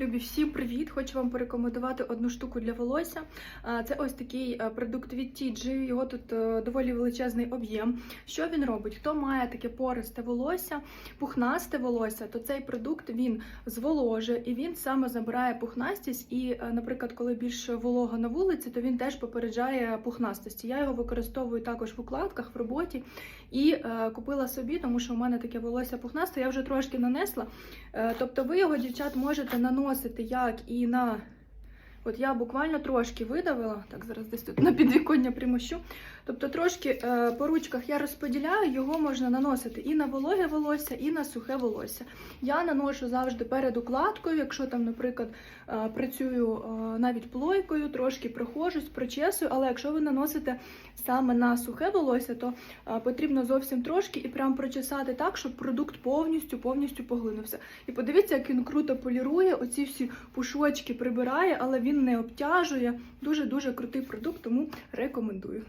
Любі всім привіт! Хочу вам порекомендувати одну штуку для волосся. Це ось такий е, продукт від TG, Його тут е, доволі величезний об'єм. Що він робить? Хто має таке пористе волосся, пухнасте волосся, то цей продукт він зволожує і він саме забирає пухнастість. І, е, наприклад, коли більш волога на вулиці, то він теж попереджає пухнастості. Я його використовую також в укладках, в роботі і купила собі, тому що у мене таке волосся пухнасте. Я вже трошки нанесла. Тобто ви його, дівчат, можете наносити як і на. От я буквально трошки видавила, так зараз десь тут на підвіконня примощу. Тобто трошки е, по ручках я розподіляю, його можна наносити і на вологе волосся, і на сухе волосся. Я наношу завжди перед укладкою, якщо там, наприклад, е, працюю е, навіть плойкою, трошки прохожусь, прочесую, але якщо ви наносите саме на сухе волосся, то е, потрібно зовсім трошки і прям прочесати так, щоб продукт повністю повністю поглинувся. І подивіться, як він круто полірує, оці всі пушочки прибирає, але він не обтяжує. Дуже дуже крутий продукт, тому рекомендую.